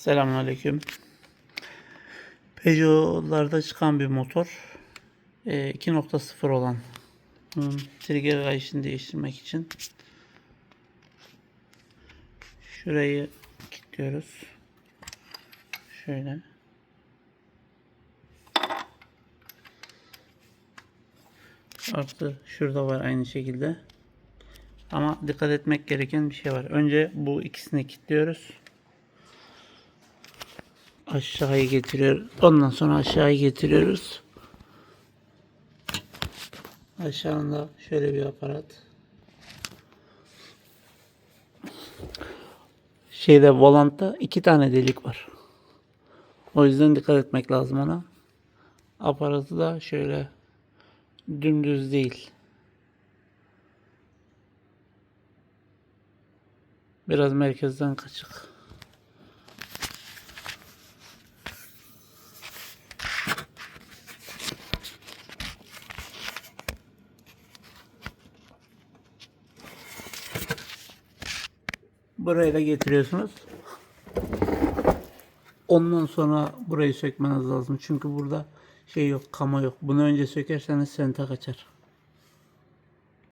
Selamünaleyküm. Peugeot'larda çıkan bir motor. Ee, 2.0 olan. Bunun trigger kayışını değiştirmek için. Şurayı kilitliyoruz. Şöyle. Artı şurada var aynı şekilde. Ama dikkat etmek gereken bir şey var. Önce bu ikisini kilitliyoruz. Aşağıya getiriyor. Ondan sonra aşağıya getiriyoruz. Aşağında şöyle bir aparat. Şeyde volantta iki tane delik var. O yüzden dikkat etmek lazım ona. Aparatı da şöyle dümdüz değil. Biraz merkezden kaçık. Buraya da getiriyorsunuz. Ondan sonra burayı sökmeniz lazım. Çünkü burada şey yok, kama yok. Bunu önce sökerseniz sente kaçar.